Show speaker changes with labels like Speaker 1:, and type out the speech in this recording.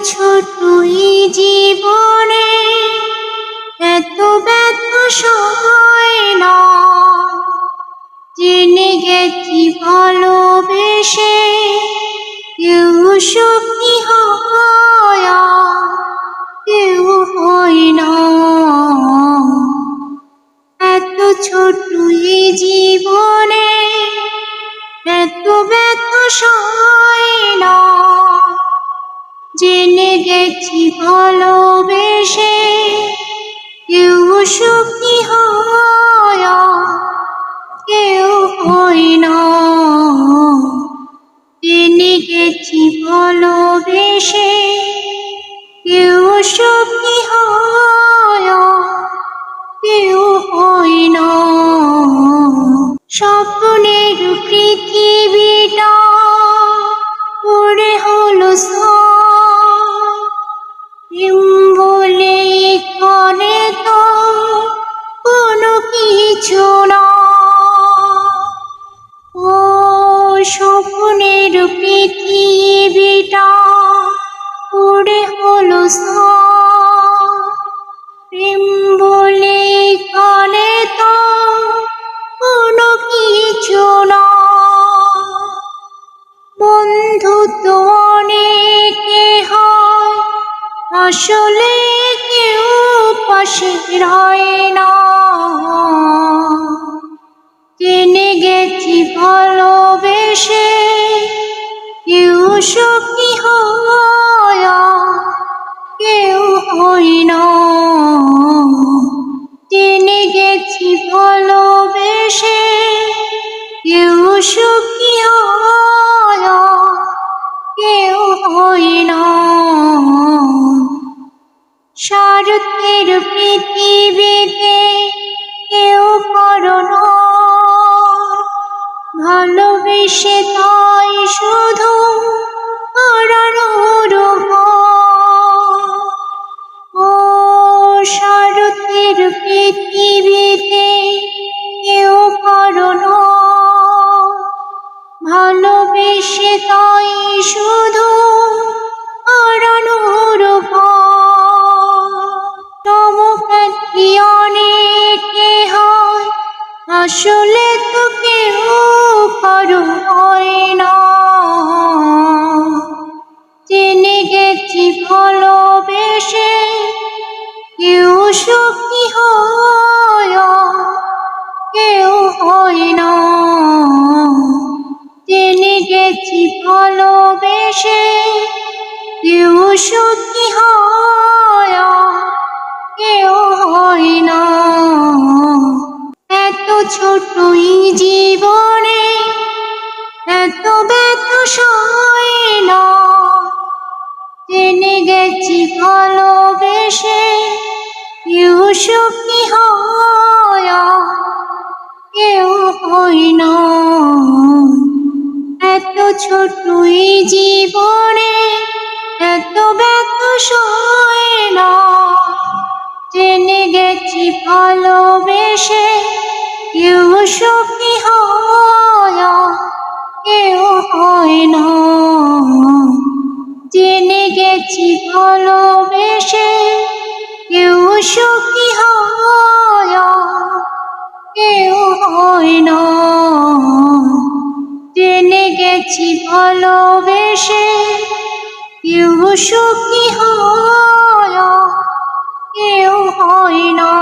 Speaker 1: ছোটই জীবনে এত ব্যর্থ সময় না জেনে গেছি ভালোবেসে কেউ সুখী হয় কেউ হয় না। এত ছোটই জীবনে এত ব্যর্থ সময় না জেনে গেছি ভালোবেসে, কেউ সুখী হয়, কেউ হয় না। জেনে গেছি ভালোবেসে, কেউ সুখী হয়, কেউ হয় না। স্বপ্নের পৃথিবীটা বলে করে তো না ও পৃথিবীটা উড়ে হলো ছাই। আসলে কেউ পাশে রয় না। জেনে গেছি ভালোবেসে, কেউ সুখী হয় কেউ হয় না। জেনে গেছি ভালোবেসে, কেউ সুখী হয় কেউ হয় না। শরতের পৃথিবীতে কেউ করো না ভালোবেসে তাই শুধু হারানোর ভয়। ও শরতের পৃথিবীতে কেউ করো না ভালোবেসে তাই শুধু আসলে তো কেউ কারও হয় না। জেনে গেছি ভালোবেসে কেউ সুখী হয় কেউ হয় না। জেনে গেছি ভালোবেসে কেউ সুখী হয় কেউ হয় না। গেছি ভালোবেসে। হয় আর কেউ হয় না। এত ছোটই জীবনে, এত ব্যর্থ সয় না। জেনে গেছি ভালোবেসে গেছি ভালোবেসে কেউ সুখী হয় কেউ হয় না। জেনে গেছি ভালোবেসে কেউ সুখী হয় কেউ হয় না।